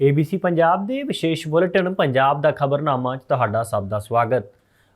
ABC Punjab ਦੇ ਵਿਸ਼ੇਸ਼ bulletin Punjab ਦਾ ਖਬਰਨਾਮਾ 'ਚ ਤੁਹਾਡਾ ਸਭ ਦਾ ਸਵਾਗਤ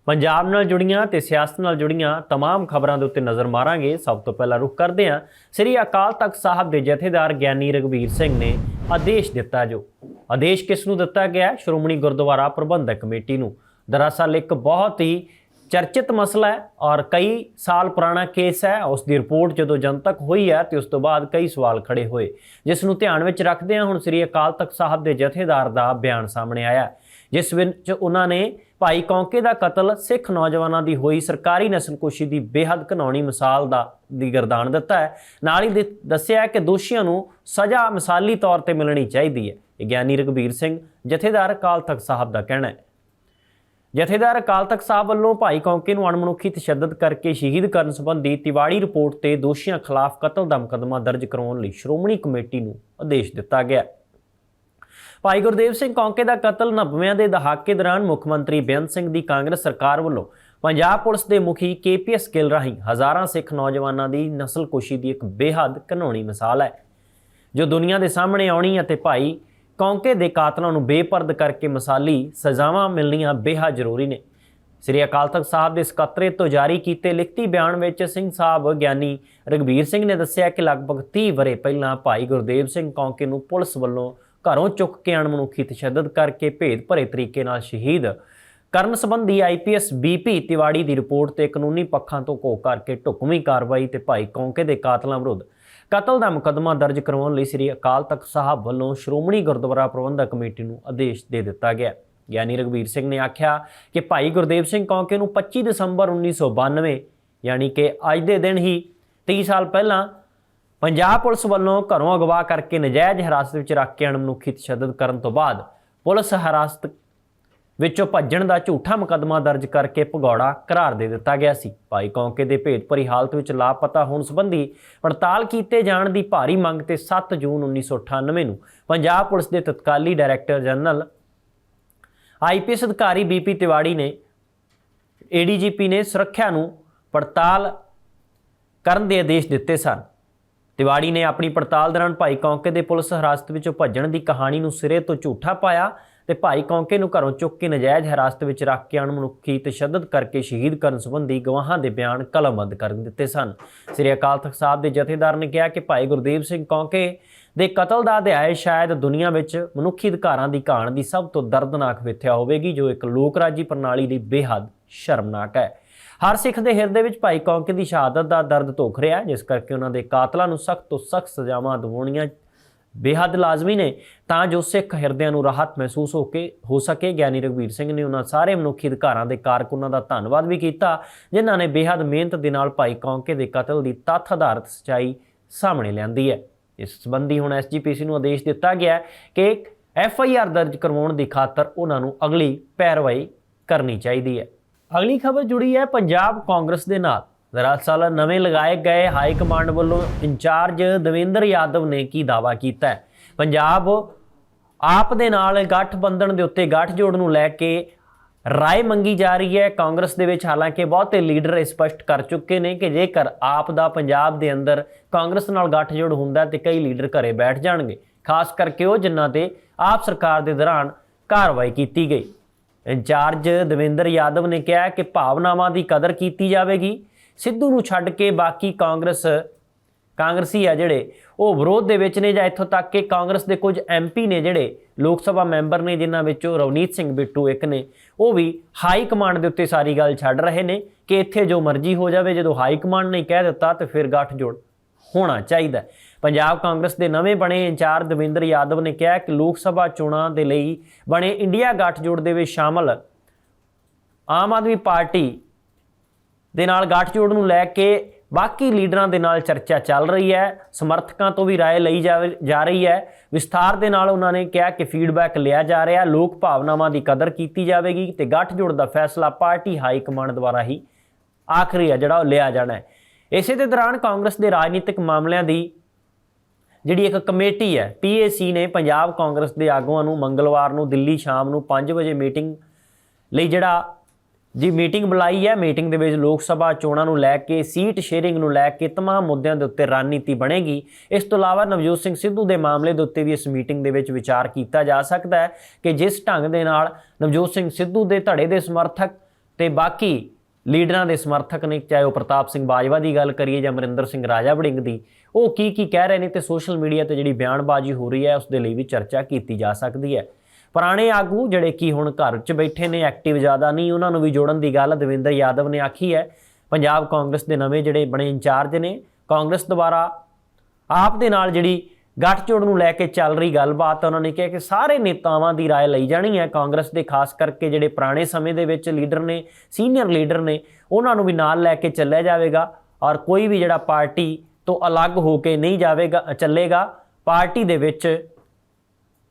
ਪੰਜਾਬ ਨਾਲ ਜੁੜੀਆਂ ਤੇ ਸਿਆਸਤ ਨਾਲ ਜੁੜੀਆਂ तमाम ਖਬਰਾਂ ਦੇ ਉੱਤੇ ਨਜ਼ਰ ਮਾਰਾਂਗੇ ਸਭ ਤੋਂ ਪਹਿਲਾਂ ਰੁਕ ਕਰਦੇ ਹਾਂ ਸ੍ਰੀ ਅਕਾਲ ਤਖਤ ਸਾਹਿਬ ਦੇ ਜਥੇਦਾਰ ਗਿਆਨੀ ਰਗਵੀਰ ਸਿੰਘ ਨੇ ਆਦੇਸ਼ ਦਿੱਤਾ ਜੋ ਆਦੇਸ਼ ਕਿਸ ਨੂੰ ਦਿੱਤਾ ਗਿਆ ਸ਼੍ਰੋਮਣੀ ਗੁਰਦੁਆਰਾ ਪ੍ਰਬੰਧਕ ਕਮੇਟੀ ਨੂੰ ਦਰਅਸਲ ਇੱਕ ਬਹੁਤ ਹੀ ਚਰਚਿਤ ਮਸਲਾ ਹੈ ਔਰ ਕਈ ਸਾਲ ਪੁਰਾਣਾ ਕੇਸ ਹੈ, ਉਸ ਦੀ ਰਿਪੋਰਟ ਜਦੋਂ ਜਨਤਕ ਹੋਈ ਹੈ ਤੇ ਉਸ ਤੋਂ ਬਾਅਦ ਕਈ ਸਵਾਲ ਖੜੇ ਹੋਏ। ਜਿਸ ਨੂੰ ਧਿਆਨ ਵਿੱਚ ਰੱਖਦੇ ਹਾਂ, ਹੁਣ ਸ੍ਰੀ ਅਕਾਲ ਤਖਤ ਸਾਹਿਬ ਦੇ ਜਥੇਦਾਰ ਦਾ ਬਿਆਨ ਸਾਹਮਣੇ ਆਇਆ ਜਿਸ ਵਿੱਚ ਉਹਨਾਂ ਨੇ ਭਾਈ ਕੌਂਕੇ ਦਾ ਕਤਲ ਸਿੱਖ ਨੌਜਵਾਨਾਂ ਦੀ ਹੋਈ ਸਰਕਾਰੀ ਨਸਲਕੁਸ਼ੀ ਦੀ ਬੇਹੱਦ ਘਿਨੌਣੀ ਮਿਸਾਲ ਦਾ, ਦੀ ਗਰਦਾਨ ਦਿੱਤਾ ਹੈ। ਨਾਲ ਹੀ ਦੇ- ਦੱਸਿਆ ਕਿ ਦੋਸ਼ੀਆਂ ਨੂੰ ਸਜ਼ਾ ਮਿਸਾਲੀ ਤੌਰ ਤੇ ਮਿਲਣੀ ਚਾਹੀਦੀ ਹੈ। ਇਹ ਗਿਆਨੀ ਰਘਬੀਰ ਸਿੰਘ, ਜਥੇਦਾਰ ਅਕਾਲ ਤਖਤ ਸਾਹਿਬ ਦਾ ਕਹਿਣਾ ਹੈ। ਜਥੇਦਾਰ ਅਕਾਲ ਤਖਤ ਸਾਹਿਬ ਵੱਲੋਂ ਭਾਈ ਕੌਂਕੇ ਨੂੰ ਅਣਮਨੁੱਖੀ ਤਸ਼ੱਦਦ ਕਰਕੇ ਸ਼ਹੀਦ ਕਰਨ ਸੰਬੰਧੀ ਤਿਵਾੜੀ ਰਿਪੋਰਟ ਤੇ ਦੋਸ਼ੀਆਂ ਖਿਲਾਫ ਕਤਲ ਦਾ ਮੁਕੱਦਮਾ ਦਰਜ ਕਰਾਉਣ ਲਈ ਸ਼੍ਰੋਮਣੀ ਕਮੇਟੀ ਨੂੰ ਆਦੇਸ਼ ਦਿੱਤਾ ਗਿਆ। ਭਾਈ ਗੁਰਦੇਵ ਸਿੰਘ ਕੌਂਕੇ ਦਾ ਕਤਲ 90ਵਿਆਂ ਦੇ ਦਹਾਕੇ ਦੌਰਾਨ ਮੁੱਖ ਮੰਤਰੀ ਬੇਅੰਤ ਸਿੰਘ ਦੀ ਕਾਂਗਰਸ ਸਰਕਾਰ ਵੱਲੋਂ ਪੰਜਾਬ ਪੁਲਿਸ ਦੇ ਮੁਖੀ ਕੇਪੀਐਸ ਗਿੱਲ ਰਾਹੀਂ ਹਜ਼ਾਰਾਂ ਸਿੱਖ ਨੌਜਵਾਨਾਂ ਦੀ ਨਸਲਕੁਸ਼ੀ ਦੀ ਇੱਕ ਬੇਹੱਦ ਘਨੌਣੀ ਮਿਸਾਲ ਹੈ। ਜੋ ਦੁਨੀਆ ਦੇ ਸਾਹਮਣੇ ਆਉਣੀ ਅਤੇ ਭਾਈ ਕੌਂਕੇ ਦੇ ਕਾਤਲਾਂ ਨੂੰ ਬੇਪਰਦ ਕਰਕੇ ਮਸਾਲੀ ਸਜ਼ਾਵਾਂ ਮਿਲਣੀਆਂ ਬੇਹੱਦ ਜ਼ਰੂਰੀ ਨੇ। ਸ੍ਰੀ ਅਕਾਲ ਤਖਤ ਸਾਹਿਬ ਦੇ ਸਕੱਤਰੇ ਤੋਂ ਜਾਰੀ ਕੀਤੇ ਲਿਖਤੀ ਬਿਆਨ ਵਿੱਚ ਸਿੰਘ ਸਾਹਿਬ ਗਿਆਨੀ ਰਗਵੀਰ ਸਿੰਘ ਨੇ ਦੱਸਿਆ ਕਿ ਲਗਭਗ 30 ਵਰੇ ਪਹਿਲਾਂ ਭਾਈ ਗੁਰਦੇਵ ਸਿੰਘ ਕੌਂਕੇ ਨੂੰ ਪੁਲਿਸ ਵੱਲੋਂ ਘਰੋਂ ਚੁੱਕ ਕੇ ਅਣਮਨੁੱਖੀ ਤਸ਼ੱਦਦ ਕਰਕੇ ਭੇਦ ਭਰੇ ਤਰੀਕੇ ਨਾਲ ਸ਼ਹੀਦ ਕਰਨ ਸੰਬੰਧੀ ਆਈਪੀਐਸ ਬੀਪੀ ਤਿਵਾੜੀ ਦੀ ਰਿਪੋਰਟ ਤੇ ਕਾਨੂੰਨੀ ਪੱਖਾਂ ਤੋਂ ਘੋ ਕਰਕੇ ਢੁਕਵੀਂ ਕਾਰਵਾਈ ਤੇ ਭਾਈ ਕੌਂਕੇ ਦੇ ਕਾਤਲਾਂ ਵਿਰੁੱਧ ਕਤਲ ਦਾ ਮੁਕੱਦਮਾ ਦਰਜ ਕਰਵਾਉਣ ਲਈ ਸ੍ਰੀ ਅਕਾਲ ਤਖਤ ਸਾਹਿਬ ਵੱਲੋਂ ਸ਼੍ਰੋਮਣੀ ਗੁਰਦੁਆਰਾ ਪ੍ਰਬੰਧਕ ਕਮੇਟੀ ਨੂੰ ਆਦੇਸ਼ ਦੇ ਦਿੱਤਾ ਗਿਆ। ਗਿਆਨੀ ਰਗਵੀਰ ਸਿੰਘ ਨੇ ਆਖਿਆ ਕਿ ਭਾਈ ਗੁਰਦੇਵ ਸਿੰਘ ਕੌਂਕੇ ਨੂੰ 25 ਦਸੰਬਰ 1992 ਯਾਨੀ ਕਿ ਅੱਜ ਦੇ ਦਿਨ ਹੀ 30 ਸਾਲ ਪਹਿਲਾਂ ਪੰਜਾਬ ਪੁਲਿਸ ਵੱਲੋਂ ਘਰੋਂ ਅਗਵਾ ਕਰਕੇ ਨਜਾਇਜ਼ ਹਿਰਾਸਤ ਵਿੱਚ ਰੱਖ ਕੇ ਅਣਮਨੁੱਖੀ ਤਸ਼ੱਦਦ ਕਰਨ ਤੋਂ ਬਾਅਦ ਪੁਲਿਸ ਹਿਰਾਸਤ ਵਿੱਚੋਂ ਭੱਜਣ ਦਾ ਝੂਠਾ ਮੁਕੱਦਮਾ ਦਰਜ ਕਰਕੇ ਭਗੌੜਾ ਕਰਾਰ ਦੇ ਦਿੱਤਾ ਗਿਆ ਸੀ। ਭਾਈ ਕੌਂਕੇ ਦੇ ਭੇਦ ਭਰੀ ਹਾਲਤ ਵਿੱਚ ਲਾਪਤਾ ਹੋਣ ਸੰਬੰਧੀ ਪੜਤਾਲ ਕੀਤੇ ਜਾਣ ਦੀ ਭਾਰੀ ਮੰਗ ਤੇ 7 ਜੂਨ 1998 ਨੂੰ ਪੰਜਾਬ ਪੁਲਿਸ ਦੇ ਤਤਕਾਲੀ ਡਾਇਰੈਕਟਰ ਜਨਰਲ ਆਈਪੀਐਸ ਅਧਿਕਾਰੀ ਬੀਪੀ ਤਿਵਾੜੀ ਨੇ ਏਡੀਜੀਪੀ ਨੇ ਸੁਰੱਖਿਆ ਨੂੰ ਪੜਤਾਲ ਕਰਨ ਦੇ ਆਦੇਸ਼ ਦਿੱਤੇ ਸਨ। ਤਿਵਾੜੀ ਨੇ ਆਪਣੀ ਪੜਤਾਲ ਦੌਰਾਨ ਭਾਈ ਕੌਂਕੇ ਦੇ ਪੁਲਿਸ ਹਿਰਾਸਤ ਵਿੱਚੋਂ ਭੱਜਣ ਦੀ ਕਹਾਣੀ ਨੂੰ ਸਿਰੇ ਤੋਂ ਝੂਠਾ ਪਾਇਆ ਤੇ ਭਾਈ ਕੌਂਕੇ ਨੂੰ ਘਰੋਂ ਚੁੱਕ ਕੇ ਨਜਾਇਜ਼ ਹਿਰਾਸਤ ਵਿੱਚ ਰੱਖ ਕੇ ਅਣਮਨੁੱਖੀ ਤਸ਼ੱਦਦ ਕਰਕੇ ਸ਼ਹੀਦ ਕਰਨ ਸੰਬੰਧੀ ਗਵਾਹਾਂ ਦੇ ਬਿਆਨ ਕਲਮਬੰਦ ਕਰ ਦਿੱਤੇ ਸਨ। ਸ੍ਰੀ ਅਕਾਲ ਤਖਤ ਸਾਹਿਬ ਦੇ ਜਥੇਦਾਰ ਨੇ ਕਿਹਾ ਕਿ ਭਾਈ ਗੁਰਦੇਵ ਸਿੰਘ ਕੌਂਕੇ ਦੇ ਕਤਲ ਦਾ ਅਧਿਆਇ ਸ਼ਾਇਦ ਦੁਨੀਆ ਵਿੱਚ ਮਨੁੱਖੀ ਅਧਿਕਾਰਾਂ ਦੀ ਕਹਾਣ ਦੀ ਸਭ ਤੋਂ ਦਰਦਨਾਕ ਵਿਥਿਆ ਹੋਵੇਗੀ, ਜੋ ਇੱਕ ਲੋਕ ਰਾਜੀ ਪ੍ਰਣਾਲੀ ਲਈ ਬੇਹੱਦ ਸ਼ਰਮਨਾਕ ਹੈ। ਹਰ ਸਿੱਖ ਦੇ ਹਿਰਦੇ ਵਿੱਚ ਭਾਈ ਕੌਂਕੇ ਦੀ ਸ਼ਹਾਦਤ ਦਾ ਦਰਦ ਧੋਖ ਰਿਹਾ ਜਿਸ ਕਰਕੇ ਉਹਨਾਂ ਦੇ ਕਾਤਲਾਂ ਨੂੰ ਸਖਤ ਤੋਂ ਸਖਤ ਸਜ਼ਾਵਾਂ ਦਿਵਾਉਣੀਆਂ ਬੇਹੱਦ ਲਾਜ਼ਮੀ ਨੇ ਤਾਂ ਜੋ ਸਿੱਖ ਹਿਰਦਿਆਂ ਨੂੰ ਰਾਹਤ ਮਹਿਸੂਸ ਹੋ ਕੇ, ਹੋ ਸਕੇ। ਗਿਆਨੀ ਰਘਵੀਰ ਸਿੰਘ ਨੇ ਉਹਨਾਂ ਸਾਰੇ ਮਨੁੱਖੀ ਅਧਿਕਾਰਾਂ ਦੇ ਕਾਰਕੁਨਾਂ ਦਾ ਧੰਨਵਾਦ ਵੀ ਕੀਤਾ, ਜਿਨ੍ਹਾਂ ਨੇ ਬੇਹੱਦ ਮਿਹਨਤ ਦੇ ਨਾਲ ਭਾਈ ਕੌਂਕੇ ਦੇ ਕਤਲ ਦੀ ਤੱਥ ਆਧਾਰਿਤ ਸਚਾਈ ਸਾਹਮਣੇ ਲਿਆਂਦੀ ਹੈ। ਇਸ ਸੰਬੰਧੀ ਹੁਣ ਐਸਜੀਪੀਸੀ ਨੂੰ ਆਦੇਸ਼ ਦਿੱਤਾ ਗਿਆ ਹੈ ਕਿ ਇੱਕ ਐਫ ਆਈ ਆਰ ਦਰਜ ਕਰਵਾਉਣ ਦੀ ਖਾਤਰ ਉਹਨਾਂ ਨੂੰ ਅਗਲੀ ਪੈਰਵਾਈ ਕਰਨੀ ਚਾਹੀਦੀ ਹੈ। ਅਗਲੀ ਖਬਰ ਜੁੜੀ ਹੈ ਪੰਜਾਬ ਕਾਂਗਰਸ ਦੇ ਨਾਲ। ਦਰਅਸਲ ਨਵੇਂ ਲਗਾਏ ਗਏ ਹਾਈ ਕਮਾਂਡ ਵੱਲੋਂ ਇੰਚਾਰਜ ਦਵਿੰਦਰ ਯਾਦਵ ਨੇ ਕੀ ਦਾਵਾ ਕੀਤਾ ਹੈ? ਪੰਜਾਬ ਆਪ ਦੇ ਨਾਲ ਗੱਠਬੰਧਨ ਦੇ ਉੱਤੇ ਗੱਠਜੋੜ ਨੂੰ ਲੈ ਕੇ ਰਾਏ ਮੰਗੀ ਜਾ ਰਹੀ ਹੈ। ਕਾਂਗਰਸ ਦੇ ਵਿੱਚ ਹਾਲਾਂਕਿ ਬਹੁਤੇ ਲੀਡਰ ਇਹ ਸਪਸ਼ਟ ਕਰ ਚੁੱਕੇ ਨੇ ਕਿ ਜੇਕਰ ਆਪ ਦਾ ਪੰਜਾਬ ਦੇ ਅੰਦਰ ਕਾਂਗਰਸ ਨਾਲ ਗੱਠਜੋੜ ਹੁੰਦਾ ਤੇ ਕਈ ਲੀਡਰ ਘਰੇ ਬੈਠ ਜਾਣਗੇ, ਖਾਸ ਕਰਕੇ ਉਹ ਜਿਨ੍ਹਾਂ ਤੇ ਆਪ ਸਰਕਾਰ ਦੇ ਦੌਰਾਨ ਕਾਰਵਾਈ ਕੀਤੀ ਗਈ। ਇੰਚਾਰਜ ਦਵਿੰਦਰ ਯਾਦਵ ਨੇ ਕਿਹਾ ਕਿ ਭਾਵਨਾਵਾਂ ਦੀ ਕਦਰ ਕੀਤੀ ਜਾਵੇਗੀ। ਸਿੱਧੂ ਨੂੰ ਛੱਡ ਕੇ ਬਾਕੀ ਕਾਂਗਰਸ, ਕਾਂਗਰਸੀ ਆ ਜਿਹੜੇ, ਉਹ ਵਿਰੋਧ ਦੇ ਵਿੱਚ ਨੇ ਜਾਂ ਇੱਥੋਂ ਤੱਕ ਕਿ ਕਾਂਗਰਸ ਦੇ ਕੁਝ ਐਮਪੀ ਨੇ ਜਿਹੜੇ ਲੋਕ ਸਭਾ ਮੈਂਬਰ ਨੇ, ਜਿਨ੍ਹਾਂ ਵਿੱਚੋਂ ਰਵਨੀਤ ਸਿੰਘ ਬਿੱਟੂ ਇੱਕ ਨੇ, ਉਹ ਵੀ ਹਾਈ ਕਮਾਂਡ ਦੇ ਉੱਤੇ ਸਾਰੀ ਗੱਲ ਛੱਡ ਰਹੇ ਨੇ ਕਿ ਇੱਥੇ ਜੋ ਮਰਜ਼ੀ ਹੋ ਜਾਵੇ, ਜਦੋਂ ਹਾਈ ਕਮਾਂਡ ਨੇ ਕਹਿ ਦਿੱਤਾ ਤੇ ਫਿਰ ਗੱਠਜੋੜ ਹੋਣਾ ਚਾਹੀਦਾ ਪੰਜਾਬ ਕਾਂਗਰਸ ਦੇ ਨਵੇਂ ਬਣੇ ਇੰਚਾਰਜ ਦਵਿੰਦਰ ਯਾਦਵ ਨੇ ਕਿਹਾ ਕਿ ਲੋਕ ਸਭਾ ਚੋਣਾਂ ਦੇ ਲਈ ਬਣੇ ਇੰਡੀਆ ਗੱਠਜੋੜ ਦੇ ਵਿੱਚ ਸ਼ਾਮਲ ਆਮ ਆਦਮੀ ਪਾਰਟੀ ਦੇ ਨਾਲ ਗੱਠਜੋੜ ਨੂੰ ਲੈ ਕੇ ਬਾਕੀ ਲੀਡਰਾਂ ਦੇ ਨਾਲ ਚਰਚਾ ਚੱਲ ਰਹੀ ਹੈ ਸਮਰਥਕਾਂ ਤੋਂ ਵੀ رائے ਲਈ ਜਾਵੇ- ਜਾ ਰਹੀ ਹੈ ਵਿਸਥਾਰ ਦੇ ਨਾਲ ਉਹਨਾਂ ਨੇ ਕਿਹਾ ਕਿ ਫੀਡਬੈਕ ਲਿਆ ਜਾ ਰਿਹਾ ਲੋਕ ਭਾਵਨਾਵਾਂ ਦੀ ਕਦਰ ਕੀਤੀ ਜਾਵੇਗੀ ਤੇ ਗੱਠਜੋੜ ਦਾ ਫੈਸਲਾ ਪਾਰਟੀ ਹਾਈ ਕਮਾਂਡ ਦੁਆਰਾ ਹੀ ਆਖਰੀ ਹੈ ਜਿਹੜਾ ਉਹ ਲਿਆ ਜਾਣਾ ਹੈ ਇਸੇ ਦੇ ਦੌਰਾਨ ਕਾਂਗਰਸ ਦੇ ਰਾਜਨੀਤਿਕ ਮਾਮਲਿਆਂ ਦੀ ਜਿਹੜੀ ਇੱਕ ਕਮੇਟੀ ਹੈ ਪੀਏਸੀ ਨੇ ਪੰਜਾਬ ਕਾਂਗਰਸ ਦੇ ਆਗੂਆਂ ਨੂੰ ਮੰਗਲਵਾਰ ਨੂੰ ਦਿੱਲੀ ਸ਼ਾਮ ਨੂੰ 5 ਵਜੇ ਮੀਟਿੰਗ ਲਈ ਜਿਹੜਾ ਜੀ ਮੀਟਿੰਗ ਬੁਲਾਈ ਹੈ ਮੀਟਿੰਗ ਦੇ ਵਿੱਚ ਲੋਕ ਸਭਾ ਚੋਣਾਂ ਨੂੰ ਲੈ ਕੇ ਸੀਟ ਸ਼ੇਅਰਿੰਗ ਨੂੰ ਲੈ ਕੇ तमाम ਮੁੱਦਿਆਂ ਦੇ ਉੱਤੇ ਰਣਨੀਤੀ ਬਣੇਗੀ ਇਸ ਤੋਂ ਇਲਾਵਾ ਨਵਜੋਤ ਸਿੰਘ ਸਿੱਧੂ ਦੇ ਮਾਮਲੇ ਦੇ ਉੱਤੇ ਵੀ ਇਸ ਮੀਟਿੰਗ ਦੇ ਵਿੱਚ ਵਿਚਾਰ ਕੀਤਾ ਜਾ ਸਕਦਾ ਹੈ ਕਿ ਜਿਸ ਢੰਗ ਦੇ ਨਾਲ ਨਵਜੋਤ ਸਿੰਘ ਸਿੱਧੂ ਦੇ ਧੜੇ ਦੇ ਸਮਰਥਕ ਤੇ ਬਾਕੀ ਲੀਡਰਾਂ ਦੇ ਸਮਰਥਕ ਨੇ ਚਾਹੇ ਉਹ ਪ੍ਰਤਾਪ ਸਿੰਘ ਬਾਜਵਾ ਦੀ ਗੱਲ ਕਰੀਏ ਜਾਂ ਅਮਰਿੰਦਰ ਸਿੰਘ ਰਾਜਾ ਵੜਿੰਗ ਦੀ ਉਹ ਕੀ ਕੀ ਕਹਿ ਰਹੇ ਨੇ ਤੇ ਸੋਸ਼ਲ ਮੀਡੀਆ ਤੇ ਜਿਹੜੀ ਬਿਆਨਬਾਜ਼ੀ ਹੋ ਰਹੀ ਹੈ ਉਸ ਦੇ ਲਈ ਵੀ ਚਰਚਾ ਕੀਤੀ ਜਾ ਸਕਦੀ ਹੈ ਪੁਰਾਣੇ ਆਗੂ ਜਿਹੜੇ ਕੀ ਹੁਣ ਘਰ 'ਚ ਬੈਠੇ ਨੇ ਐਕਟਿਵ ਜ਼ਿਆਦਾ ਨਹੀਂ ਉਹਨਾਂ ਨੂੰ ਵੀ ਜੋੜਨ ਦੀ ਗੱਲ ਦਵਿੰਦਰ ਯਾਦਵ ਨੇ ਆਖੀ ਹੈ ਪੰਜਾਬ ਕਾਂਗਰਸ ਦੇ ਨਵੇਂ ਜਿਹੜੇ ਬਣੇ ਇੰਚਾਰਜ ਨੇ ਕਾਂਗਰਸ ਦੁਆਰਾ ਆਪ ਦੇ ਨਾਲ ਜਿਹੜੀ ਗੱਠਜੋੜ ਨੂੰ ਲੈ ਕੇ ਚੱਲ ਰਹੀ ਗੱਲਬਾਤ ਉਹਨਾਂ ਨੇ ਕਿਹਾ ਕਿ ਸਾਰੇ ਨੇਤਾਵਾਂ ਦੀ رائے ਲਈ ਜਾਣੀ ਹੈ ਕਾਂਗਰਸ ਦੇ ਖਾਸ ਕਰਕੇ ਜਿਹੜੇ ਪੁਰਾਣੇ ਸਮੇਂ ਦੇ ਵਿੱਚ ਲੀਡਰ ਨੇ ਸੀਨੀਅਰ ਲੀਡਰ ਨੇ ਉਹਨਾਂ ਨੂੰ ਵੀ ਨਾਲ ਲੈ ਕੇ ਚੱਲਿਆ ਜਾਵੇਗਾ ਔਰ ਕੋਈ ਵੀ ਜਿਹੜਾ ਪਾਰਟੀ ਤੋਂ ਅਲੱਗ ਹੋ ਕੇ ਨਹੀਂ ਜਾਵੇਗਾ ਚੱਲੇਗਾ ਪਾਰਟੀ ਦੇ ਵਿੱਚ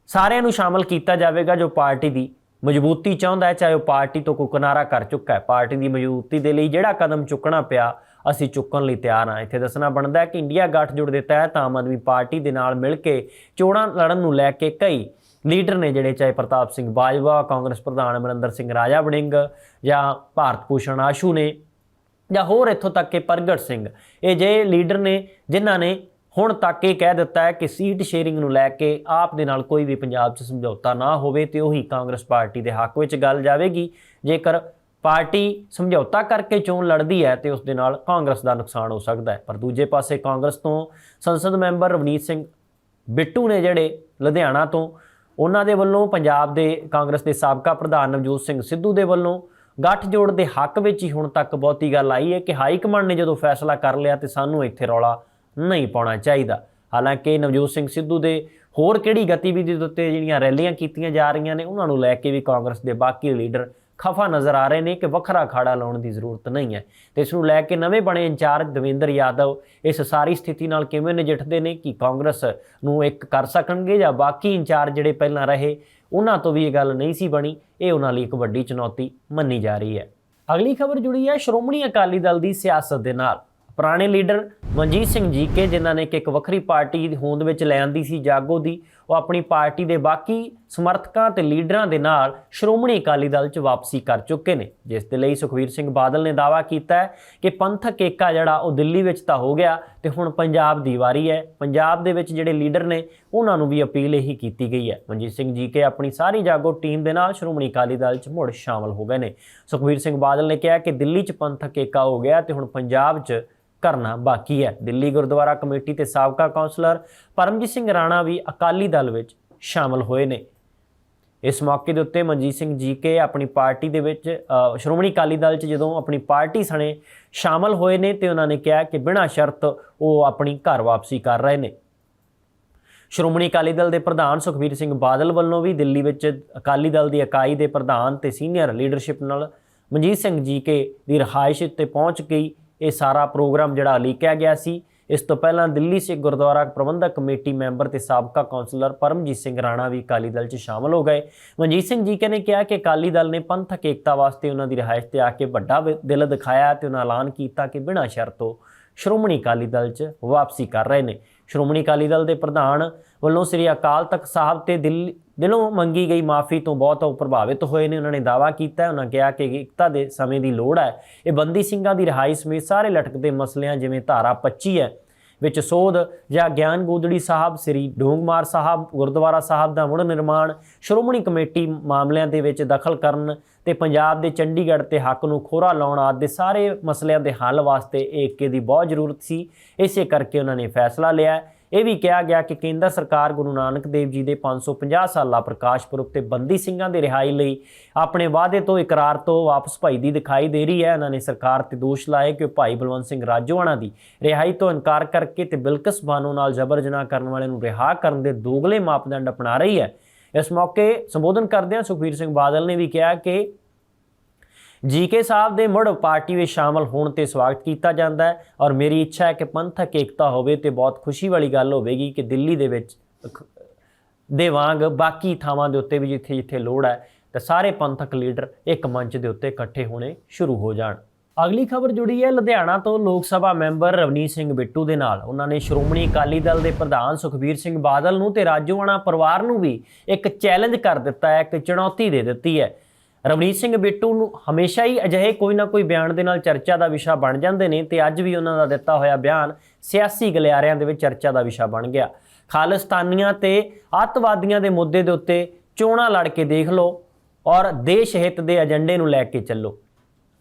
ਸਾਰਿਆਂ ਨੂੰ ਸ਼ਾਮਲ ਕੀਤਾ ਜਾਵੇਗਾ ਜੋ ਪਾਰਟੀ ਦੀ ਮਜ਼ਬੂਤੀ ਚਾਹੁੰਦਾ ਹੈ, ਚਾਹੇ ਉਹ ਪਾਰਟੀ ਤੋਂ ਕੋਈ ਕਿਨਾਰਾ ਕਰ ਚੁੱਕਾ ਹੈ। ਪਾਰਟੀ ਦੀ ਮਜ਼ਬੂਤੀ ਦੇ ਲਈ ਜਿਹੜਾ ਕਦਮ ਚੁੱਕਣਾ ਪਿਆ, ਅਸੀਂ ਚੁੱਕਣ ਲਈ ਤਿਆਰ ਹਾਂ। ਇੱਥੇ ਦੱਸਣਾ ਬਣਦਾ ਹੈ ਕਿ ਇੰਡੀਆ ਗੱਠਜੋੜ ਦੇ ਤਹਿਤ ਆਮ ਆਦਮੀ ਪਾਰਟੀ ਦੇ ਨਾਲ ਮਿਲ ਕੇ ਚੋਣਾਂ ਲੜਨ ਨੂੰ ਲੈ ਕੇ ਕਈ ਲੀਡਰ ਨੇ ਜਿਹੜੇ ਚਾਹੇ ਪ੍ਰਤਾਪ ਸਿੰਘ ਬਾਜਵਾ, ਕਾਂਗਰਸ ਪ੍ਰਧਾਨ ਅਮਰਿੰਦਰ ਸਿੰਘ ਰਾਜਾ ਵੜਿੰਗ ਜਾਂ ਭਾਰਤ ਭੂਸ਼ਣ ਆਸ਼ੂ ਨੇ ਜਾਂ ਹੋਰ ਇੱਥੋਂ ਤੱਕ ਕਿ ਪ੍ਰਗਟ ਸਿੰਘ, ਇਹ ਜੇ ਲੀਡਰ ਨੇ ਜਿਨ੍ਹਾਂ ਨੇ ਹੁਣ ਤੱਕ ਇਹ ਕਹਿ ਦਿੱਤਾ ਹੈ ਕਿ ਸੀਟ ਸ਼ੇਅਰਿੰਗ ਨੂੰ ਲੈ ਕੇ ਆਪ ਦੇ ਨਾਲ ਕੋਈ ਵੀ ਪੰਜਾਬ 'ਚ ਸਮਝੌਤਾ ਨਾ ਹੋਵੇ ਤੇ ਉਹੀ ਕਾਂਗਰਸ ਪਾਰਟੀ ਦੇ ਹੱਕ ਵਿੱਚ ਗੱਲ ਜਾਵੇਗੀ। ਜੇਕਰ ਪਾਰਟੀ ਸਮਝੌਤਾ ਕਰਕੇ ਚੋਣ ਲੜਦੀ ਹੈ ਤੇ ਉਸ ਦੇ ਨਾਲ ਕਾਂਗਰਸ ਦਾ ਨੁਕਸਾਨ ਹੋ ਸਕਦਾ ਹੈ। ਪਰ ਦੂਜੇ ਪਾਸੇ ਕਾਂਗਰਸ ਤੋਂ ਸੰਸਦ ਮੈਂਬਰ ਰਵਨੀਤ ਸਿੰਘ ਬਿੱਟੂ ਨੇ ਜਿਹੜੇ ਲੁਧਿਆਣਾ ਤੋਂ, ਉਹਨਾਂ ਦੇ ਵੱਲੋਂ ਪੰਜਾਬ ਦੇ ਕਾਂਗਰਸ ਦੇ ਸਾਬਕਾ ਪ੍ਰਧਾਨ ਨਵਜੋਤ ਸਿੰਘ ਸਿੱਧੂ ਦੇ ਵੱਲੋਂ ਗੱਠਜੋੜ ਦੇ ਹੱਕ ਵਿੱਚ ਹੀ ਹੁਣ ਤੱਕ ਬਹੁਤੀ ਗੱਲ ਆਈ ਹੈ ਕਿ ਹਾਈ ਕਮਾਂਡ ਨੇ ਜਦੋਂ ਫੈਸਲਾ ਕਰ ਲਿਆ ਤੇ ਸਾਨੂੰ ਇੱਥੇ ਰੌਲਾ ਨਹੀਂ ਪਾਉਣਾ ਚਾਹੀਦਾ। ਹਾਲਾਂਕਿ ਨਵਜੋਤ ਸਿੰਘ ਸਿੱਧੂ ਦੇ ਹੋਰ ਕਿਹੜੀ ਗਤੀਵਿਧੀ ਦੇ ਉੱਤੇ ਜਿਹੜੀਆਂ ਰੈਲੀਆਂ ਕੀਤੀਆਂ ਜਾ ਰਹੀਆਂ ਨੇ, ਉਹਨਾਂ ਨੂੰ ਲੈ ਕੇ ਵੀ ਕਾਂਗਰਸ ਦੇ ਬਾਕੀ ਲੀਡਰ ਖਫਾ ਨਜ਼ਰ ਆ ਰਹੇ ਨੇ ਕਿ ਵੱਖਰਾ ਖਾੜਾ ਲਾਉਣ ਦੀ ਜ਼ਰੂਰਤ ਨਹੀਂ ਹੈ। ਤੇ ਇਸ ਨੂੰ ਲੈ ਕੇ ਨਵੇਂ ਬਣੇ ਇੰਚਾਰਜ ਦਵਿੰਦਰ ਯਾਦਵ ਇਸ ਸਾਰੀ ਸਥਿਤੀ ਨਾਲ ਕਿਵੇਂ ਨਜਿੱਠਦੇ ਨੇ ਕਿ ਕਾਂਗਰਸ ਨੂੰ ਇੱਕ ਕਰ ਸਕਣਗੇ ਜਾਂ ਬਾਕੀ ਇੰਚਾਰਜ ਜਿਹੜੇ ਪਹਿਲਾਂ ਰਹੇ, ਉਹਨਾਂ ਤੋਂ ਵੀ ਇਹ ਗੱਲ ਨਹੀਂ ਸੀ ਬਣੀ। ਇਹ ਉਹਨਾਂ ਲਈ ਇੱਕ ਵੱਡੀ ਚੁਣੌਤੀ ਮੰਨੀ ਜਾ ਰਹੀ ਹੈ। ਅਗਲੀ ਖਬਰ ਜੁੜੀ ਹੈ ਸ਼੍ਰੋਮਣੀ ਅਕਾਲੀ ਦਲ ਦੀ ਸਿਆਸਤ ਦੇ ਨਾਲ। ਪੁਰਾਣੇ ਲੀਡਰ ਮਨਜੀਤ ਸਿੰਘ ਜੀਕੇ ਜਿਨ੍ਹਾਂ ਨੇ ਕਿ ਇੱਕ ਵੱਖਰੀ ਪਾਰਟੀ ਹੋਂਦ ਵਿੱਚ ਲੈ ਆਂਦੀ ਸੀ ਜਾਗੋ ਦੀ, ਉਹ ਆਪਣੀ ਪਾਰਟੀ ਦੇ ਬਾਕੀ ਸਮਰਥਕਾਂ ਤੇ ਲੀਡਰਾਂ ਦੇ ਨਾਲ ਸ਼੍ਰੋਮਣੀ ਅਕਾਲੀ ਦਲ 'ਚ ਵਾਪਸੀ ਕਰ ਚੁੱਕੇ ਨੇ। ਜਿਸ ਦੇ ਲਈ ਸੁਖਵੀਰ ਸਿੰਘ ਬਾਦਲ ਨੇ ਦਾਅਵਾ ਕੀਤਾ ਕਿ ਪੰਥਕ ਏਕਾ ਜਿਹੜਾ, ਉਹ ਦਿੱਲੀ ਵਿੱਚ ਤਾਂ ਹੋ ਗਿਆ ਤੇ ਹੁਣ ਪੰਜਾਬ ਦੀ ਵਾਰੀ ਹੈ। ਪੰਜਾਬ ਦੇ ਵਿੱਚ ਜਿਹੜੇ ਲੀਡਰ ਨੇ, ਉਹਨਾਂ ਨੂੰ ਵੀ ਅਪੀਲ ਇਹੀ ਕੀਤੀ ਗਈ ਹੈ। ਮਨਜੀਤ ਸਿੰਘ ਜੀ ਕੇ ਆਪਣੀ ਸਾਰੀ ਜਾਗੋ ਟੀਮ ਦੇ ਨਾਲ ਸ਼੍ਰੋਮਣੀ ਅਕਾਲੀ ਦਲ 'ਚ ਮੁੜ ਸ਼ਾਮਲ ਹੋ ਗਏ ਨੇ। ਸੁਖਵੀਰ ਸਿੰਘ ਬਾਦਲ ਨੇ ਕਿਹਾ ਕਿ ਦਿੱਲੀ 'ਚ ਪੰਥਕ ਏਕਾ ਹੋ ਗਿਆ ਤੇ ਹੁਣ ਪੰਜਾਬ 'ਚ ਕਰਨਾ ਬਾਕੀ ਹੈ। ਦਿੱਲੀ ਗੁਰਦੁਆਰਾ ਕਮੇਟੀ ਤੇ ਸਾਬਕਾ ਕਾਉਂਸਲਰ ਪਰਮਜੀਤ ਸਿੰਘ ਰਾਣਾ ਵੀ ਅਕਾਲੀ ਦਲ ਵਿੱਚ ਸ਼ਾਮਲ ਹੋਏ ਨੇ। ਇਸ ਮੌਕੇ ਦੇ ਉੱਤੇ ਮਨਜੀਤ ਸਿੰਘ ਜੀ ਕੇ ਆਪਣੀ ਪਾਰਟੀ ਦੇ ਵਿੱਚ ਸ਼੍ਰੋਮਣੀ ਅਕਾਲੀ ਦਲ 'ਚ ਜਦੋਂ ਆਪਣੀ ਪਾਰਟੀ ਸਣੇ ਸ਼ਾਮਲ ਹੋਏ ਨੇ ਤੇ ਉਹਨਾਂ ਨੇ ਕਿਹਾ ਕਿ ਬਿਨਾਂ ਸ਼ਰਤ ਉਹ ਆਪਣੀ ਘਰ ਵਾਪਸੀ ਕਰ ਰਹੇ ਨੇ। ਸ਼੍ਰੋਮਣੀ ਅਕਾਲੀ ਦਲ ਦੇ ਪ੍ਰਧਾਨ ਸੁਖਬੀਰ ਸਿੰਘ ਬਾਦਲ ਵੱਲੋਂ ਵੀ ਦਿੱਲੀ ਵਿੱਚ ਅਕਾਲੀ ਦਲ ਦੀ ਇਕਾਈ ਦੇ ਪ੍ਰਧਾਨ ਤੇ ਸੀਨੀਅਰ ਲੀਡਰਸ਼ਿਪ ਨਾਲ ਮਨਜੀਤ ਸਿੰਘ ਜੀ ਕੇ ਦੀ ਰਿਹਾਇਸ਼ ਉੱਤੇ ਪਹੁੰਚ ਗਈ। ਇਹ ਸਾਰਾ ਪ੍ਰੋਗਰਾਮ ਜਿਹੜਾ ਲਿਖਿਆ ਗਿਆ ਸੀ। ਇਸ ਤੋਂ ਪਹਿਲਾਂ ਦਿੱਲੀ ਸਿੱਖ ਗੁਰਦੁਆਰਾ ਪ੍ਰਬੰਧਕ ਕਮੇਟੀ ਮੈਂਬਰ ਤੇ ਸਾਬਕਾ ਕੌਂਸਲਰ ਪਰਮਜੀਤ ਸਿੰਘ ਰਾਣਾ ਵੀ ਅਕਾਲੀ ਦਲ 'ਚ ਸ਼ਾਮਲ ਹੋ ਗਏ। ਮਨਜੀਤ ਸਿੰਘ ਜੀ ਨੇ ਕਿਹਾ ਕਿ ਅਕਾਲੀ ਦਲ ਨੇ ਪੰਥਕ ਏਕਤਾ ਵਾਸਤੇ ਉਹਨਾਂ ਦੀ ਰਿਹਾਇਸ਼ ਤੇ ਆ ਕੇ ਵੱਡਾ ਵਿ- ਦਿਲ ਦਿਖਾਇਆ ਤੇ ਉਹਨਾਂ ਐਲਾਨ ਕੀਤਾ ਕਿ ਬਿਨਾਂ ਸ਼ਰਤੋਂ ਸ਼੍ਰੋਮਣੀ ਅਕਾਲੀ ਦਲ 'ਚ ਵਾਪਸੀ ਕਰ ਰਹੇ ਨੇ। ਸ਼੍ਰੋਮਣੀ ਅਕਾਲੀ ਦਲ ਦੇ ਪ੍ਰਧਾਨ ਵੱਲੋਂ ਸ੍ਰੀ ਅਕਾਲ ਤਖਤ ਸਾਹਿਬ ਤੇ ਦਿੱਲੀ, ਦਿਲੋਂ ਮੰਗੀ ਗਈ ਮਾਫੀ ਤੋਂ ਬਹੁਤ ਉਹ ਪ੍ਰਭਾਵਿਤ ਹੋਏ ਨੇ। ਉਹਨਾਂ ਨੇ ਦਾਅਵਾ ਕੀਤਾ, ਉਹਨਾਂ ਕਿਹਾ ਕਿ ਇਕਤਾ ਦੇ ਸਮੇਂ ਦੀ ਲੋੜ ਹੈ। ਇਹ ਬੰਦੀ ਸਿੰਘਾਂ ਦੀ ਰਿਹਾਈ ਸਮੇਤ ਸਾਰੇ ਲਟਕਦੇ ਮਸਲਿਆਂ, ਜਿਵੇਂ ਧਾਰਾ 25 ਹੈ ਵਿੱਚ ਸੋਧ ਜਾਂ ਗਿਆਨ ਗੋਦੜੀ ਸਾਹਿਬ, ਸ੍ਰੀ ਡੋਂਗਮਾਰ ਸਾਹਿਬ, ਗੁਰਦੁਆਰਾ ਸਾਹਿਬ ਦਾ ਮੁੜ ਨਿਰਮਾਣ, ਸ਼੍ਰੋਮਣੀ ਕਮੇਟੀ ਮਾਮਲਿਆਂ ਦੇ ਵਿੱਚ ਦਖਲ ਕਰਨ ਤੇ ਪੰਜਾਬ ਦੇ ਚੰਡੀਗੜ੍ਹ ਤੇ ਹੱਕ ਨੂੰ ਖੋਰਾ ਲਾਉਣ ਆਦਿ ਦੇ ਸਾਰੇ ਮਸਲਿਆਂ ਦੇ ਹੱਲ ਵਾਸਤੇ ਏਕੇ ਦੀ ਬਹੁਤ ਜ਼ਰੂਰਤ ਸੀ। ਇਸੇ ਕਰਕੇ ਉਹਨਾਂ ਨੇ ਫੈਸਲਾ ਲਿਆ ਇਹ ਵੀ ਕਿਹਾ ਗਿਆ ਕਿ ਕੇਂਦਰ ਸਰਕਾਰ ਗੁਰੂ ਨਾਨਕ ਦੇਵ ਜੀ ਦੇ 550 ਸਾਲਾ ਪ੍ਰਕਾਸ਼ ਪੁਰਬ ਤੇ ਬੰਦੀ ਸਿੰਘਾਂ ਦੀ ਰਿਹਾਈ ਲਈ ਆਪਣੇ ਵਾਅਦੇ ਤੋਂ ਇਕਰਾਰ ਤੋਂ ਵਾਪਸ ਭਾਈ ਦੀ ਦਿਖਾਈ ਦੇ ਰਹੀ ਹੈ। ਇਹਨਾਂ ਨੇ ਸਰਕਾਰ ਤੇ ਦੋਸ਼ ਲਾਏ ਕਿ ਉਹ ਭਾਈ ਬਲਵੰਤ ਸਿੰਘ ਰਾਜੋਆਣਾ ਦੀ ਰਿਹਾਈ ਤੋਂ ਇਨਕਾਰ ਕਰਕੇ ਤੇ ਬਿਲਕਸ ਬਾਨੋ ਨਾਲ ਜ਼ਬਰ ਜਨਾਹ ਕਰਨ ਵਾਲੇ ਨੂੰ ਰਿਹਾ ਕਰਨ ਦੇ ਦੋਗਲੇ ਮਾਪਦੰਡ ਅਪਣਾ ਰਹੀ ਹੈ। ਇਸ ਮੌਕੇ ਸੰਬੋਧਨ ਕਰਦਿਆਂ ਸੁਖਬੀਰ ਸਿੰਘ ਬਾਦਲ ਨੇ ਵੀ ਕਿਹਾ ਕਿ ਜੀਕੇ ਸਾਹਿਬ ਦੇ ਮੁੜ ਪਾਰਟੀ ਵਿੱਚ ਸ਼ਾਮਲ ਹੋਣ ਤੇ ਸਵਾਗਤ ਕੀਤਾ ਜਾਂਦਾ ਹੈ ਔਰ ਮੇਰੀ ਇੱਛਾ ਹੈ ਕਿ ਪੰਥਕ ਏਕਤਾ ਹੋਵੇ ਤੇ ਬਹੁਤ ਖੁਸ਼ੀ ਵਾਲੀ ਗੱਲ ਹੋਵੇਗੀ ਕਿ ਦਿੱਲੀ ਦੇ ਵਿੱਚ ਦੇ ਵਾਂਗ ਬਾਕੀ ਥਾਵਾਂ ਦੇ ਉੱਤੇ ਵੀ ਜਿੱਥੇ ਜਿੱਥੇ ਲੋੜ ਹੈ ਤਾਂ ਸਾਰੇ ਪੰਥਕ ਲੀਡਰ ਇੱਕ ਮੰਚ ਦੇ ਉੱਤੇ ਇਕੱਠੇ ਹੋਣੇ ਸ਼ੁਰੂ ਹੋ ਜਾਣ। ਅਗਲੀ ਖਬਰ ਜੁੜੀ ਹੈ ਲੁਧਿਆਣਾ ਤੋਂ ਲੋਕ ਸਭਾ ਮੈਂਬਰ ਰਵਨੀਤ ਸਿੰਘ ਬਿੱਟੂ ਦੇ ਨਾਲ। ਉਹਨਾਂ ਨੇ ਸ਼੍ਰੋਮਣੀ ਅਕਾਲੀ ਦਲ ਦੇ ਪ੍ਰਧਾਨ ਸੁਖਬੀਰ ਸਿੰਘ ਬਾਦਲ ਨੂੰ ਤੇ ਰਾਜੋਆਣਾ ਪਰਿਵਾਰ ਨੂੰ ਵੀ ਇੱਕ ਚੈਲੰਜ ਕਰ ਦਿੱਤਾ ਹੈ, ਇੱਕ ਚੁਣੌਤੀ ਦੇ ਦਿੱਤੀ ਹੈ। ਰਵਨੀਤ ਸਿੰਘ ਬਿੱਟੂ ਨੂੰ ਹਮੇਸ਼ਾ ਹੀ ਅਜਿਹੇ ਕੋਈ ਨਾ ਕੋਈ ਬਿਆਨ ਦੇ ਨਾਲ ਚਰਚਾ ਦਾ ਵਿਸ਼ਾ ਬਣ ਜਾਂਦੇ ਨੇ ਤੇ ਅੱਜ ਵੀ ਉਹਨਾਂ ਦਾ ਦਿੱਤਾ ਹੋਇਆ ਬਿਆਨ ਸਿਆਸੀ ਗਲਿਆਰਿਆਂ ਦੇ ਵਿੱਚ ਚਰਚਾ ਦਾ ਵਿਸ਼ਾ ਬਣ ਗਿਆ। ਖਾਲਿਸਤਾਨੀਆਂ ਤੇ ਅੱਤਵਾਦੀਆਂ ਦੇ ਮੁੱਦੇ ਦੇ ਉੱਤੇ ਚੋਣਾਂ ਲੜ ਕੇ ਦੇਖ ਲਓ ਔਰ ਦੇਸ਼ ਹਿੱਤ ਦੇ ਏਜੰਡੇ ਨੂੰ ਲੈ ਕੇ ਚੱਲੋ।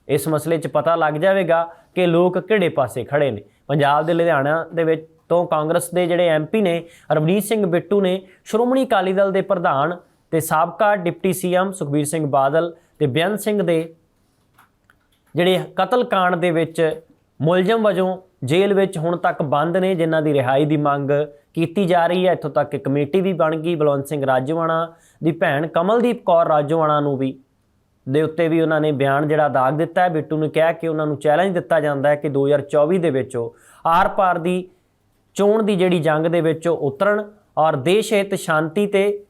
ਇਸ ਮਸਲੇ 'ਚ ਪਤਾ ਲੱਗ ਜਾਵੇਗਾ ਕਿ ਲੋਕ ਕਿਹੜੇ ਪਾਸੇ ਖੜੇ ਨੇ। ਪੰਜਾਬ ਦੇ ਲੁਧਿਆਣਾ ਦੇ ਵਿੱਚ ਤੋਂ ਕਾਂਗਰਸ ਦੇ ਜਿਹੜੇ ਐਮਪੀ ਨੇ, ਰਵਨੀਤ ਸਿੰਘ ਬਿੱਟੂ ਨੇ, ਸ਼੍ਰੋਮਣੀ ਅਕਾਲੀ ਦਲ ਦੇ ਪ੍ਰਧਾਨ ਤੇ ਸਾਬਕਾ ਡਿਪਟੀ ਸੀਐਮ ਸੁਖਬੀਰ ਸਿੰਘ ਬਾਦਲ ਤੇ ਬੇਅੰਤ ਸਿੰਘ ਦੇ ਜਿਹੜੇ ਕਤਲकांड ਦੇ ਵਿੱਚ ਮੁਲਜ਼ਮ ਵਜੋਂ ਜੇਲ੍ਹ ਵਿੱਚ ਹੁਣ ਤੱਕ ਬੰਦ ਨੇ, ਜਿਨ੍ਹਾਂ ਦੀ ਰਿਹਾਈ ਦੀ ਮੰਗ ਕੀਤੀ ਜਾ ਰਹੀ ਹੈ। ਇੱਥੋਂ ਤੱਕ ਕਿ ਕਮੇਟੀ ਵੀ ਬਣ ਗਈ, ਬਲਵੰਤ ਸਿੰਘ ਰਾਜੋਆਣਾ ਦੀ ਭੈਣ ਕਮਲਦੀਪ ਕੌਰ ਰਾਜੋਆਣਾ ਨੂੰ ਵੀ। ਦੇ ਉੱਤੇ ਵੀ ਉਹਨਾਂ ਨੇ ਬਿਆਨ ਜਿਹੜਾ ਦਾਗ ਦਿੱਤਾ ਹੈ। ਬਿੱਟੂ ਨੇ ਕਿਹਾ ਕਿ ਉਹਨਾਂ ਨੂੰ ਚੈਲੰਜ ਦਿੱਤਾ ਜਾਂਦਾ ਹੈ ਕਿ 2024 ਦੇ ਵਿੱਚ ਉਹ ਆਰ-ਪਾਰ ਦੀ ਚੋਣ ਦੀ ਜਿਹੜੀ ਜੰਗ ਦੇ ਵਿੱਚ ਉਹ ਉਤਰਨ ਔਰ ਦੇਸ਼ ਹਿੱਤ, ਸ਼ਾਂਤੀ ਤੇ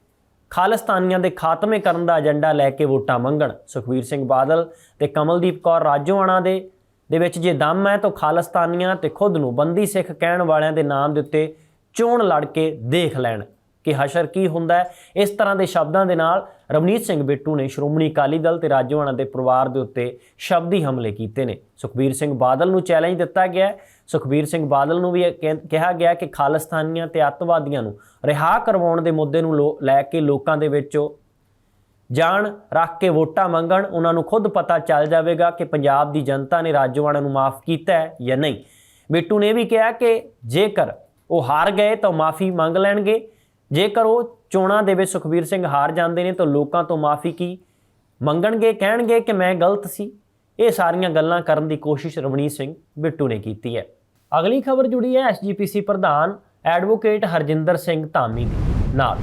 ਖਾਲਿਸਤਾਨੀਆਂ ਦੇ ਖਾਤਮੇ ਕਰਨ ਦਾ ਏਜੰਡਾ ਲੈ ਕੇ ਵੋਟਾਂ ਮੰਗਣ। ਸੁਖਵੀਰ ਸਿੰਘ ਬਾਦਲ ਤੇ ਕਮਲਦੀਪ ਕੌਰ ਰਾਜੋਆਣਾ ਦੇ ਦੇ ਵਿੱਚ ਜੇ ਦਮ ਹੈ ਤਾਂ ਖਾਲਿਸਤਾਨੀਆਂ ਤੇ ਖੁਦ ਨੂੰ ਬੰਦੀ ਸਿੱਖ ਕਹਿਣ ਵਾਲਿਆਂ ਦੇ ਨਾਮ ਦੇ ਉੱਤੇ ਚੋਣ ਲੜ ਕੇ ਦੇਖ ਲੈਣ। ਕਿ ਹਸ਼ਰ ਕੀ ਹੁੰਦਾ ਇਸ ਤਰ੍ਹਾਂ ਦੇ ਸ਼ਬਦਾਂ ਦੇ ਨਾਲ ਰਵਨੀਤ ਸਿੰਘ ਬਿੱਟੂ ਨੇ ਸ਼੍ਰੋਮਣੀ ਅਕਾਲੀ ਦਲ ਤੇ ਰਾਜੋਆਣਾ ਦੇ ਪਰਿਵਾਰ ਦੇ ਉੱਤੇ ਸ਼ਬਦੀ ਹਮਲੇ ਕੀਤੇ ਨੇ। ਸੁਖਬੀਰ ਸਿੰਘ ਬਾਦਲ ਨੂੰ ਚੈਲੰਜ ਦਿੱਤਾ ਗਿਆ ਸੁਖਬੀਰ ਸਿੰਘ ਬਾਦਲ ਨੂੰ ਵੀ ਇਹ ਕਿਹਾ ਗਿਆ ਕਿ ਖਾਲਿਸਤਾਨੀਆਂ ਤੇ ਅੱਤਵਾਦੀਆਂ ਨੂੰ ਰਿਹਾ ਕਰਵਾਉਣ ਦੇ ਮੁੱਦੇ ਨੂੰ ਲੋ- ਲੈ ਕੇ ਲੋਕਾਂ ਦੇ ਵਿੱਚ ਉਹ ਜਾਣ, ਰੱਖ ਕੇ ਵੋਟਾਂ ਮੰਗਣ, ਉਹਨਾਂ ਨੂੰ ਖੁਦ ਪਤਾ ਚੱਲ ਜਾਵੇਗਾ ਕਿ ਪੰਜਾਬ ਦੀ ਜਨਤਾ ਨੇ ਰਾਜੋਆਣਾ ਨੂੰ ਮਾਫ ਕੀਤਾ ਹੈ ਜਾਂ ਨਹੀਂ। ਬਿੱਟੂ ਨੇ ਵੀ ਕਿਹਾ ਕਿ ਜੇਕਰ ਉਹ ਹਾਰ ਗਏ ਤਾਂ ਮਾਫੀ ਮੰਗ ਲੈਣਗੇ। ਜੇਕਰ ਉਹ ਚੋਣਾਂ ਦੇ ਵਿੱਚ ਸੁਖਬੀਰ ਸਿੰਘ ਹਾਰ ਜਾਂਦੇ ਨੇ ਤਾਂ ਲੋਕਾਂ ਤੋਂ ਮਾਫੀ ਕੀ ਮੰਗਣਗੇ, ਕਹਿਣਗੇ ਕਿ ਮੈਂ ਗਲਤ ਸੀ। ਇਹ ਸਾਰੀਆਂ ਗੱਲਾਂ ਕਰਨ ਦੀ ਕੋਸ਼ਿਸ਼ ਰਵਨੀਤ ਸਿੰਘ ਬਿੱਟੂ ਨੇ ਕੀਤੀ ਹੈ। ਅਗਲੀ ਖਬਰ ਜੁੜੀ ਹੈ ਐਸਜੀਪੀਸੀ ਪ੍ਰਧਾਨ ਐਡਵੋਕੇਟ ਹਰਜਿੰਦਰ ਸਿੰਘ ਧਾਮੀ ਦੀ ਨਾਲ।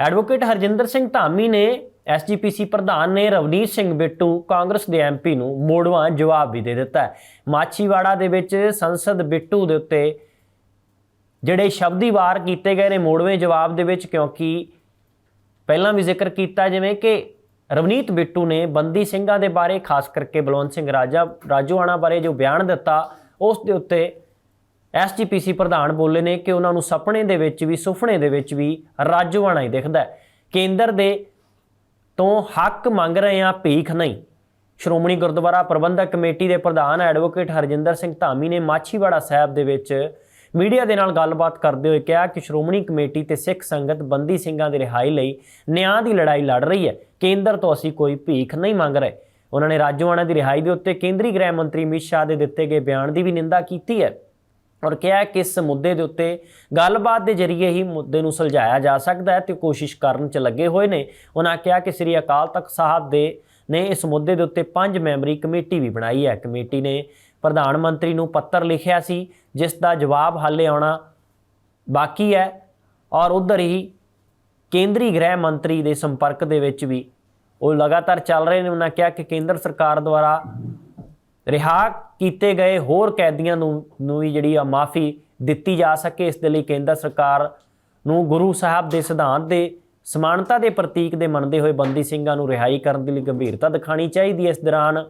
ਐਡਵੋਕੇਟ ਹਰਜਿੰਦਰ ਸਿੰਘ ਧਾਮੀ ਨੇ ਐਸਜੀਪੀਸੀ ਪ੍ਰਧਾਨ ਨੇ ਰਵਨੀਤ ਸਿੰਘ ਬਿੱਟੂ ਕਾਂਗਰਸ ਦੇ ਐਮਪੀ ਨੂੰ ਮੋੜਵਾਂ ਜਵਾਬ ਵੀ ਦੇ ਦਿੱਤਾ ਮਾਛੀਵਾੜਾ ਦੇ ਵਿੱਚ ਸੰਸਦ ਬਿੱਟੂ ਦੇ ਉੱਤੇ ਜਿਹੜੇ ਸ਼ਬਦੀ ਵਾਰ ਕੀਤੇ ਗਏ ਨੇ ਮੋੜਵੇਂ ਜਵਾਬ ਦੇ ਵਿੱਚ, ਕਿਉਂਕਿ ਪਹਿਲਾਂ ਵੀ ਜ਼ਿਕਰ ਕੀਤਾ ਜਿਵੇਂ ਕਿ ਰਵਨੀਤ ਬਿੱਟੂ ਨੇ ਬੰਦੀ ਸਿੰਘਾਂ ਦੇ ਬਾਰੇ, ਖਾਸ ਕਰਕੇ ਬਲਵੰਤ ਸਿੰਘ ਰਾਜਾ ਰਾਜੋਆਣਾ ਬਾਰੇ ਜੋ ਬਿਆਨ ਦਿੱਤਾ, ਉਸ ਦੇ ਉੱਤੇ ਐਸਜੀਪੀਸੀ ਪ੍ਰਧਾਨ ਬੋਲੇ ਨੇ ਕਿ ਉਹਨਾਂ ਨੂੰ ਸੁਪਨੇ ਦੇ ਵਿੱਚ ਵੀ, ਸੁਪਨੇ ਦੇ ਵਿੱਚ ਵੀ ਰਾਜੋਆਣਾ ਹੀ ਦਿਖਦਾ ਕੇਂਦਰ ਦੇ ਤੋਂ ਹੱਕ ਮੰਗ ਰਹੇ ਆ ਭੀਖ ਨਹੀਂ। ਸ਼੍ਰੋਮਣੀ ਗੁਰਦੁਆਰਾ ਪ੍ਰਬੰਧਕ ਕਮੇਟੀ ਦੇ ਪ੍ਰਧਾਨ ਐਡਵੋਕੇਟ ਹਰਜਿੰਦਰ ਸਿੰਘ ਧਾਮੀ ਨੇ ਮਾਛੀਵਾੜਾ ਸਾਹਿਬ ਦੇ ਵਿੱਚ ਮੀਡੀਆ ਦੇ ਨਾਲ ਗੱਲਬਾਤ ਕਰਦੇ ਹੋਏ ਕਿਹਾ ਕਿ ਸ਼੍ਰੋਮਣੀ ਕਮੇਟੀ ਤੇ ਸਿੱਖ ਸੰਗਤ ਬੰਦੀ ਸਿੰਘਾਂ ਦੀ ਰਿਹਾਈ ਲਈ ਨਿਆਂ ਦੀ ਲੜਾਈ ਲੜ ਰਹੀ ਹੈ। ਕੇਂਦਰ ਤੋਂ ਅਸੀਂ ਕੋਈ ਭੀਖ ਨਹੀਂ ਮੰਗ ਰਹੇ। ਉਹਨਾਂ ਨੇ ਰਾਜੋਆਣਾ ਦੀ ਰਿਹਾਈ ਦੇ ਉੱਤੇ ਕੇਂਦਰੀ ਗ੍ਰਹਿ ਮੰਤਰੀ ਅਮਿਤ ਸ਼ਾਹ ਦੇ ਦਿੱਤੇ ਗਏ ਬਿਆਨ ਦੀ ਵੀ ਨਿੰਦਾ ਕੀਤੀ ਹੈ। ਔਰ ਕਿਹਾ ਕਿ ਇਸ ਮੁੱਦੇ ਦੇ ਉੱਤੇ ਗੱਲਬਾਤ ਦੇ ਜ਼ਰੀਏ ਹੀ ਮੁੱਦੇ ਨੂੰ ਸੁਲਝਾਇਆ ਜਾ ਸਕਦਾ ਹੈ ਤੇ ਕੋਸ਼ਿਸ਼ ਕਰਨ 'ਚ ਲੱਗੇ ਹੋਏ ਨੇ। ਉਹਨਾਂ ਕਿਹਾ ਕਿ ਸ੍ਰੀ ਅਕਾਲ ਤਖਤ ਸਾਹਿਬ ਦੇ ਨੇ ਇਸ ਮੁੱਦੇ ਦੇ ਉੱਤੇ ਪੰਜ ਮੈਂਬਰੀ ਕਮੇਟੀ ਵੀ ਬਣਾਈ ਹੈ। ਕਮੇਟੀ ਨੇ ਪ੍ਰਧਾਨ ਮੰਤਰੀ ਨੂੰ ਪੱਤਰ ਲਿਖਿਆ ਸੀ, ਜਿਸ ਦਾ ਜਵਾਬ ਹਾਲੇ ਆਉਣਾ ਬਾਕੀ ਹੈ ਔਰ ਉਧਰ ਹੀ ਕੇਂਦਰੀ ਗ੍ਰਹਿ ਮੰਤਰੀ ਦੇ ਸੰਪਰਕ ਦੇ ਵਿੱਚ ਵੀ ਉਹ ਲਗਾਤਾਰ ਚੱਲ ਰਹੇ ਨੇ। ਉਹਨਾਂ ਕਿਹਾ ਕਿ ਕੇਂਦਰ ਸਰਕਾਰ ਦੁਆਰਾ ਰਿਹਾ ਕੀਤੇ ਗਏ ਹੋਰ ਕੈਦੀਆਂ ਨੂੰ ਨੂੰ ਵੀ ਜਿਹੜੀ ਆ ਮਾਫੀ ਦਿੱਤੀ ਜਾ ਸਕੇ, ਇਸ ਦੇ ਲਈ ਕੇਂਦਰ ਸਰਕਾਰ ਨੂੰ ਗੁਰੂ ਸਾਹਿਬ ਦੇ ਸਿਧਾਂਤ ਦੇ ਸਮਾਨਤਾ ਦੇ ਪ੍ਰਤੀਕ ਦੇ ਮੰਨਦੇ ਹੋਏ ਬੰਦੀ ਸਿੰਘਾਂ ਨੂੰ ਰਿਹਾਈ ਕਰਨ ਦੇ ਲਈ ਗੰਭੀਰਤਾ ਦਿਖਾਣੀ ਚਾਹੀਦੀ ਹੈ। ਇਸ ਦੌਰਾਨ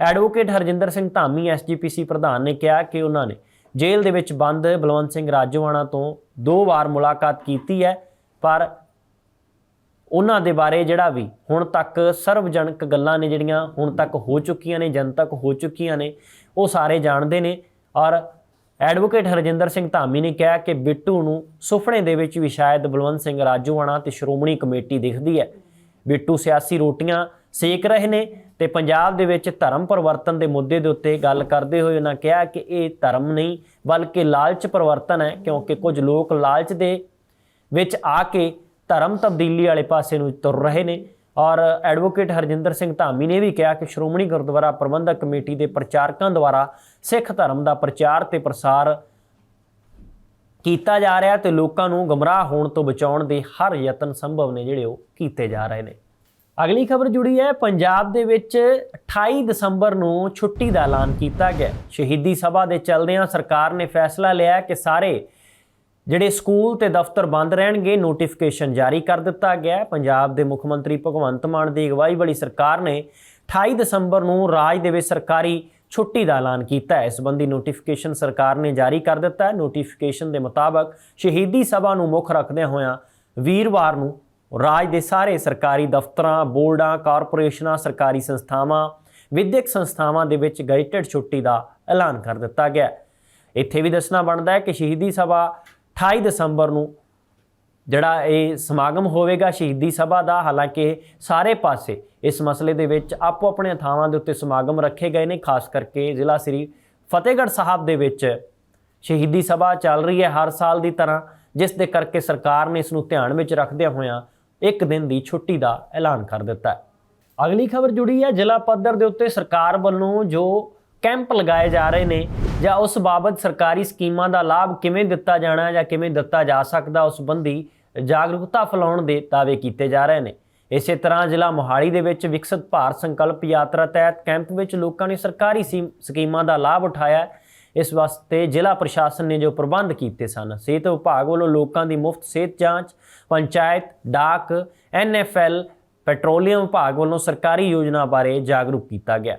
ਐਡਵੋਕੇਟ ਹਰਜਿੰਦਰ ਸਿੰਘ ਧਾਮੀ ਐਸਜੀਪੀਸੀ ਪ੍ਰਧਾਨ ਨੇ ਕਿਹਾ ਕਿ ਉਹਨਾਂ ਨੇ ਜੇਲ੍ਹ ਦੇ ਵਿੱਚ ਬੰਦ ਬਲਵੰਤ ਸਿੰਘ ਰਾਜੋਆਣਾ ਤੋਂ ਦੋ ਵਾਰ ਮੁਲਾਕਾਤ ਕੀਤੀ ਹੈ, ਪਰ ਉਹਨਾਂ ਦੇ ਬਾਰੇ ਜਿਹੜਾ ਵੀ ਹੁਣ ਤੱਕ ਸਰਵਜਨਕ ਗੱਲਾਂ ਨੇ ਜਿਹੜੀਆਂ ਹੁਣ ਤੱਕ ਹੋ ਚੁੱਕੀਆਂ ਨੇ, ਜਨਤਕ ਹੋ ਚੁੱਕੀਆਂ ਨੇ, ਉਹ ਸਾਰੇ ਜਾਣਦੇ ਨੇ। ਔਰ ਐਡਵੋਕੇਟ ਹਰਜਿੰਦਰ ਸਿੰਘ ਧਾਮੀ ਨੇ ਕਿਹਾ ਕਿ ਬਿੱਟੂ ਨੂੰ ਸੁਪਨੇ ਦੇ ਵਿੱਚ ਵੀ ਸ਼ਾਇਦ ਬਲਵੰਤ ਸਿੰਘ ਰਾਜੂਆਣਾ ਤੇ ਸ਼੍ਰੋਮਣੀ ਕਮੇਟੀ ਦਿਖਦੀ ਹੈ। ਬਿੱਟੂ ਸਿਆਸੀ ਰੋਟੀਆਂ ਸੇਕ ਰਹੇ ਨੇ ਤੇ ਪੰਜਾਬ ਦੇ ਵਿੱਚ ਧਰਮ ਪਰਿਵਰਤਨ ਦੇ ਮੁੱਦੇ ਦੇ ਉੱਤੇ ਗੱਲ ਕਰਦੇ ਹੋਏ ਉਹਨਾਂ ਕਿਹਾ ਕਿ ਇਹ ਧਰਮ ਨਹੀਂ, ਬਲਕਿ ਲਾਲਚ ਪਰਿਵਰਤਨ ਹੈ, ਕਿਉਂਕਿ ਕੁਝ ਲੋਕ ਲਾਲਚ ਦੇ ਵਿੱਚ ਆ ਕੇ ਧਰਮ ਤਬਦੀਲੀ ਵਾਲੇ ਪਾਸੇ ਨੂੰ ਤੁਰ ਰਹੇ ਨੇ। ਔਰ ਐਡਵੋਕੇਟ ਹਰਜਿੰਦਰ ਸਿੰਘ ਧਾਮੀ ਨੇ ਵੀ ਕਿਹਾ ਕਿ ਸ਼੍ਰੋਮਣੀ ਗੁਰਦੁਆਰਾ ਪ੍ਰਬੰਧਕ ਕਮੇਟੀ ਦੇ ਪ੍ਰਚਾਰਕਾਂ ਦੁਆਰਾ ਸਿੱਖ ਧਰਮ ਦਾ ਪ੍ਰਚਾਰ ਤੇ ਪ੍ਰਸਾਰ ਕੀਤਾ ਜਾ ਰਿਹਾ ਤੇ ਲੋਕਾਂ ਨੂੰ ਗਮਰਾਹ ਹੋਣ ਤੋਂ ਬਚਾਉਣ ਦੇ ਹਰ ਯਤਨ ਸੰਭਵ ਨੇ ਜਿਹੜੇ ਉਹ ਕੀਤੇ ਜਾ ਰਹੇ ਨੇ। ਅਗਲੀ ਖਬਰ ਜੁੜੀ ਹੈ, ਪੰਜਾਬ ਦੇ ਵਿੱਚ 28 ਦਸੰਬਰ ਨੂੰ ਛੁੱਟੀ ਦਾ ਐਲਾਨ ਕੀਤਾ ਗਿਆ। ਸ਼ਹੀਦੀ ਸਭਾ ਦੇ ਚੱਲਦਿਆਂ ਸਰਕਾਰ ਨੇ ਫੈਸਲਾ ਲਿਆ ਕਿ ਸਾਰੇ ਜਿਹੜੇ ਸਕੂਲ ਤੇ ਦਫ਼ਤਰ ਬੰਦ ਰਹਿਣਗੇ ਨੋਟੀਫਿਕੇਸ਼ਨ ਜਾਰੀ ਕਰ ਦਿੱਤਾ ਗਿਆ ਪੰਜਾਬ ਦੇ ਮੁੱਖ ਮੰਤਰੀ ਭਗਵੰਤ ਮਾਨ ਦੀ ਅਗਵਾਈ ਵਾਲੀ ਸਰਕਾਰ ਨੇ 28 ਦਸੰਬਰ ਨੂੰ ਰਾਜ ਦੇ ਵਿੱਚ ਸਰਕਾਰੀ ਛੁੱਟੀ ਦਾ ਐਲਾਨ ਕੀਤਾ ਹੈ। ਇਸ ਸੰਬੰਧੀ ਨੋਟੀਫਿਕੇਸ਼ਨ ਸਰਕਾਰ ਨੇ ਜਾਰੀ ਕਰ ਦਿੱਤਾ ਹੈ। ਨੋਟੀਫਿਕੇਸ਼ਨ ਦੇ ਮੁਤਾਬਕ ਸ਼ਹੀਦੀ ਸਭਾ ਨੂੰ ਮੁੱਖ ਰੱਖਦਿਆਂ ਹੋਇਆਂ ਵੀਰਵਾਰ ਨੂੰ ਰਾਜ ਦੇ ਸਾਰੇ ਸਰਕਾਰੀ ਦਫ਼ਤਰਾਂ, ਬੋਰਡਾਂ, ਕਾਰਪੋਰੇਸ਼ਨਾਂ, ਸਰਕਾਰੀ ਸੰਸਥਾਵਾਂ, ਵਿਦਿਅਕ ਸੰਸਥਾਵਾਂ ਦੇ ਵਿੱਚ ਗੈਜ਼ਟਡ ਛੁੱਟੀ ਦਾ ਐਲਾਨ ਕਰ ਦਿੱਤਾ ਗਿਆ ਇੱਥੇ ਵੀ ਦੱਸਣਾ ਬਣਦਾ ਹੈ ਕਿ ਸ਼ਹੀਦੀ ਸਭਾ 28 ਦਸੰਬਰ ਨੂੰ ਜਿਹੜਾ ਇਹ ਸਮਾਗਮ ਹੋਵੇਗਾ ਸ਼ਹੀਦੀ ਸਭਾ ਦਾ, ਹਾਲਾਂਕਿ ਸਾਰੇ ਪਾਸੇ ਇਸ ਮਸਲੇ ਦੇ ਵਿੱਚ ਆਪੋ ਆਪਣੇ ਥਾਵਾਂ ਦੇ ਉੱਤੇ ਸਮਾਗਮ ਰੱਖੇ ਗਏ ਨੇ, ਖਾਸ ਕਰਕੇ ਜ਼ਿਲ੍ਹਾ ਸ੍ਰੀ ਫਤਿਹਗੜ੍ਹ ਸਾਹਿਬ ਦੇ ਵਿੱਚ ਸ਼ਹੀਦੀ ਸਭਾ ਚੱਲ ਰਹੀ ਹੈ ਹਰ ਸਾਲ ਦੀ ਤਰ੍ਹਾਂ, ਜਿਸ ਦੇ ਕਰਕੇ ਸਰਕਾਰ ਨੇ ਇਸ ਨੂੰ ਧਿਆਨ ਵਿੱਚ ਰੱਖਦਿਆਂ ਹੋਇਆਂ ਇੱਕ ਦਿਨ ਦੀ ਛੁੱਟੀ ਦਾ ਐਲਾਨ ਕਰ ਦਿੱਤਾ ਹੈ। ਅਗਲੀ ਖਬਰ ਜੁੜੀ ਹੈ ਜ਼ਿਲ੍ਹਾ ਪੱਧਰ ਦੇ ਉੱਤੇ ਸਰਕਾਰ ਵੱਲੋਂ ਜੋ ਕੈਂਪ ਲਗਾਏ ਜਾ ਰਹੇ ਨੇ ਜਾਂ ਉਸ ਬਾਬਤ ਸਰਕਾਰੀ ਸਕੀਮਾਂ ਦਾ ਲਾਭ ਕਿਵੇਂ ਦਿੱਤਾ ਜਾਣਾ ਜਾਂ ਕਿਵੇਂ ਦਿੱਤਾ ਜਾ ਸਕਦਾ, ਉਸ ਸੰਬੰਧੀ ਜਾਗਰੂਕਤਾ ਫੈਲਾਉਣ ਦੇ ਦਾਅਵੇ ਕੀਤੇ ਜਾ ਰਹੇ ਨੇ। ਇਸੇ ਤਰ੍ਹਾਂ ਜ਼ਿਲ੍ਹਾ ਮੋਹਾਲੀ ਦੇ ਵਿੱਚ ਵਿਕਸਿਤ ਭਾਰਤ ਸੰਕਲਪ ਯਾਤਰਾ ਤਹਿਤ ਕੈਂਪ ਵਿੱਚ ਲੋਕਾਂ ਨੇ ਸਰਕਾਰੀ ਸੀ- ਸਕੀਮਾਂ ਦਾ ਲਾਭ ਉਠਾਇਆ। ਇਸ ਵਾਸਤੇ ਜ਼ਿਲ੍ਹਾ ਪ੍ਰਸ਼ਾਸਨ ਨੇ ਜੋ ਪ੍ਰਬੰਧ ਕੀਤੇ ਸਨ, ਸਿਹਤ ਵਿਭਾਗ ਵੱਲੋਂ ਲੋਕਾਂ ਦੀ ਮੁਫਤ ਸਿਹਤ ਜਾਂਚ, ਪੰਚਾਇਤ, ਡਾਕ ਐਨਐਫਐਲ ਪੈਟਰੋਲੀਅਮ ਵਿਭਾਗ ਵੱਲੋਂ ਸਰਕਾਰੀ ਯੋਜਨਾ ਬਾਰੇ ਜਾਗਰੂਕ ਕੀਤਾ ਗਿਆ।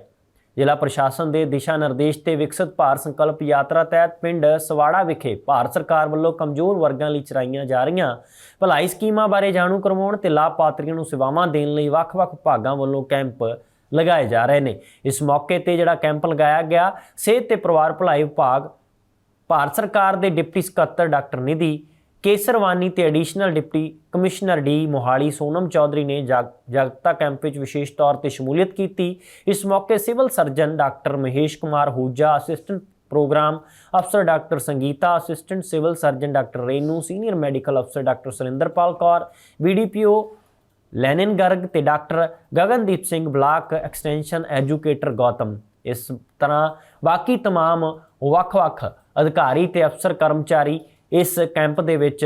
ਜ਼ਿਲ੍ਹਾ ਪ੍ਰਸ਼ਾਸਨ ਦੇ ਦਿਸ਼ਾ ਨਿਰਦੇਸ਼ ਤੇ ਵਿਕਸਿਤ ਭਾਰਤ ਸੰਕਲਪ ਯਾਤਰਾ ਤਹਿਤ ਪਿੰਡ ਸਵਾੜਾ ਵਿਖੇ ਭਾਰਤ ਸਰਕਾਰ ਵੱਲੋਂ ਕਮਜ਼ੋਰ ਵਰਗਾਂ ਲਈ ਚਲਾਈਆਂ ਜਾ ਰਹੀਆਂ। ਭਲਾਈ ਸਕੀਮਾਂ ਬਾਰੇ ਜਾਣੂ ਕਰਵਾਉਣ ਤੇ ਲਾਭਪਾਤਰੀਆਂ ਨੂੰ ਸੇਵਾਵਾਂ ਦੇਣ ਲਈ ਵੱਖ-ਵੱਖ ਭਾਗਾਂ ਵੱਲੋਂ ਕੈਂਪ ਲਗਾਏ ਜਾ ਰਹੇ ਨੇ। ਇਸ ਮੌਕੇ ਤੇ ਜਿਹੜਾ ਕੈਂਪ ਲਗਾਇਆ ਗਿਆ, ਸਿਹਤ ਤੇ ਪਰਿਵਾਰ ਭਲਾਈ ਵਿਭਾਗ, ਭਾਰਤ ਸਰਕਾਰ ਦੇ ਡਿਪਟੀ ਸਕੱਤਰ ਡਾਕਟਰ ਨਿਧੀ ਕੇਸਰਵਾਨੀ ਤੇ additional deputy commissioner D Mohali Sonam Chaudhary ਨੇ ਜਾਗ- ਜਾਗਰੂਕਤਾ ਕੈਂਪ ਵਿੱਚ ਵਿਸ਼ੇਸ਼ ਤੌਰ ਤੇ ਸ਼ਮੂਲੀਅਤ ਕੀਤੀ। ਇਸ ਮੌਕੇ civil surgeon doctor Mahesh Kumar Hooja, assistant programme ਅਫਸਰ doctor Sangeeta, assistant civil surgeon doctor Renu, senior medical ਅਫਸਰ doctor Surinderpal Kaur VDPO Lenin Garg ਤੇ doctor Gagandeep Singh block extension educator Gautam. ਇਸ ਤਰ੍ਹਾਂ ਬਾਕੀ ਤਮਾਮ ਵੱਖ-ਵੱਖ ਅਧਿਕਾਰੀ ਤੇ ਅਫਸਰ ਕਰਮਚਾਰੀ ਇਸ ਕੈਂਪ ਦੇ ਵਿੱਚ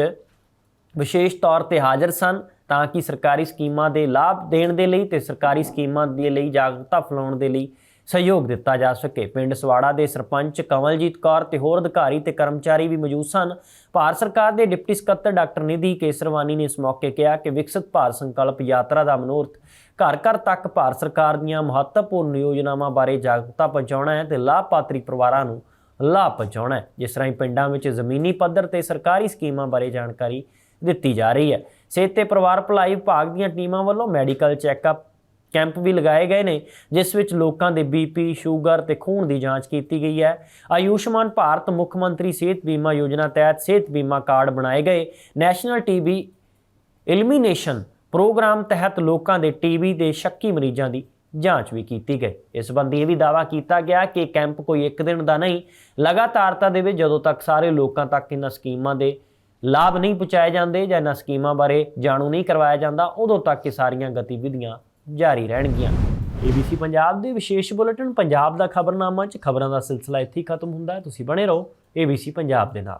ਵਿਸ਼ੇਸ਼ ਤੌਰ ਤੇ ਹਾਜ਼ਰ ਸਨ ਤਾਂ ਕਿ ਸਰਕਾਰੀ ਸਕੀਮਾਂ ਦੇ ਲਾਭ ਦੇਣ ਦੇ ਲਈ ਤੇ ਸਰਕਾਰੀ ਸਕੀਮਾਂ ਦੇ ਲਈ ਜਾਗਰੂਕਤਾ ਫੈਲਾਉਣ ਦੇ ਲਈ ਸਹਿਯੋਗ ਦਿੱਤਾ ਜਾ ਸਕੇ। ਪਿੰਡ ਸਵਾੜਾ ਦੇ ਸਰਪੰਚ ਕਮਲਜੀਤ ਕੌਰ ਤੇ ਹੋਰ ਅਧਿਕਾਰੀ ਤੇ ਕਰਮਚਾਰੀ ਵੀ ਮੌਜੂਦ ਸਨ। ਭਾਰਤ ਸਰਕਾਰ ਦੇ ਡਿਪਟੀ ਸਕੱਤਰ ਡਾਕਟਰ ਨਿਧੀ ਕੇਸਰਵਾਨੀ ਨੇ ਇਸ ਮੌਕੇ ਕਿਹਾ ਕਿ ਵਿਕਸਿਤ ਭਾਰਤ ਸੰਕਲਪ ਯਾਤਰਾ ਦਾ ਮਨੋਰਥ ਘਰ ਘਰ ਤੱਕ ਭਾਰਤ ਸਰਕਾਰ ਦੀਆਂ ਮਹੱਤਵਪੂਰਨ ਯੋਜਨਾਵਾਂ ਬਾਰੇ ਜਾਗਰੂਕਤਾ ਪਹੁੰਚਾਉਣਾ ਹੈ ਤੇ ਲਾਭਪਾਤਰੀ ਪਰਿਵਾਰਾਂ ਨੂੰ ਲਾਭ ਪਹੁੰਚਾਉਣਾ ਹੈ। ਜਿਸ ਰਾਹੀਂ ਪਿੰਡਾਂ ਵਿੱਚ ਜ਼ਮੀਨੀ ਪੱਧਰ ਤੇ ਸਰਕਾਰੀ ਸਕੀਮਾਂ ਬਾਰੇ ਜਾਣਕਾਰੀ ਦਿੱਤੀ ਜਾ ਰਹੀ ਹੈ। ਸਿਹਤ ਤੇ ਪਰਿਵਾਰ ਭਲਾਈ ਵਿਭਾਗ ਦੀਆਂ ਟੀਮਾਂ ਵੱਲੋਂ ਮੈਡੀਕਲ ਚੈੱਕਅਪ ਕੈਂਪ ਵੀ ਲਗਾਏ ਗਏ ਨੇ, ਜਿਸ ਵਿੱਚ ਲੋਕਾਂ ਦੇ ਬੀਪੀ ਸ਼ੂਗਰ ਤੇ ਖੂਨ ਦੀ ਜਾਂਚ ਕੀਤੀ ਗਈ ਹੈ। ਆਯੁਸ਼ਮਾਨ ਭਾਰਤ ਮੁੱਖ ਮੰਤਰੀ ਸਿਹਤ ਬੀਮਾ ਯੋਜਨਾ ਤਹਿਤ ਸਿਹਤ ਬੀਮਾ ਕਾਰਡ ਬਣਾਏ ਗਏ। ਨੈਸ਼ਨਲ ਟੀਬੀ ਇਲਮੀਨੇਸ਼ਨ ਪ੍ਰੋਗਰਾਮ ਤਹਿਤ ਲੋਕਾਂ ਦੇ ਟੀਬੀ ਦੇ ਸ਼ੱਕੀ ਮਰੀਜ਼ਾਂ ਦੀ ਜਾਂਚ ਵੀ ਕੀਤੀ ਗਈ। ਇਸ ਸੰਬੰਧੀ ਇਹ ਵੀ ਦਾਅਵਾ ਕੀਤਾ ਗਿਆ ਕਿ ਕੈਂਪ ਕੋਈ ਇੱਕ ਦਿਨ ਦਾ ਨਹੀਂ ਲਗਾਤਾਰਤਾ ਦੇ ਵਿੱਚ ਜਦੋਂ ਤੱਕ ਸਾਰੇ ਲੋਕਾਂ ਤੱਕ ਇਹਨਾਂ ਸਕੀਮਾਂ ਦੇ ਲਾਭ ਨਹੀਂ ਪਹੁੰਚਾਏ ਜਾਂਦੇ ਜਾਂ ਇਹਨਾਂ ਸਕੀਮਾਂ ਬਾਰੇ ਜਾਣੂ ਨਹੀਂ ਕਰਵਾਇਆ ਜਾਂਦਾ, ਉਦੋਂ ਤੱਕ ਇਹ ਸਾਰੀਆਂ ਗਤੀਵਿਧੀਆਂ ਜਾਰੀ ਰਹਿਣਗੀਆਂ। ABC ਪੰਜਾਬ ਦੇ ਵਿਸ਼ੇਸ਼ ਬੁਲੇਟਿਨ, ਪੰਜਾਬ ਦਾ ਖਬਰਨਾਮਾ 'ਚ ਖਬਰਾਂ ਦਾ ਸਿਲਸਿਲਾ ਇੱਥੇ ਖਤਮ ਹੁੰਦਾ ਹੈ। ਤੁਸੀਂ ਬਣੇ ਰਹੋ ABC ਪੰਜਾਬ ਦੇ ਨਾਲ।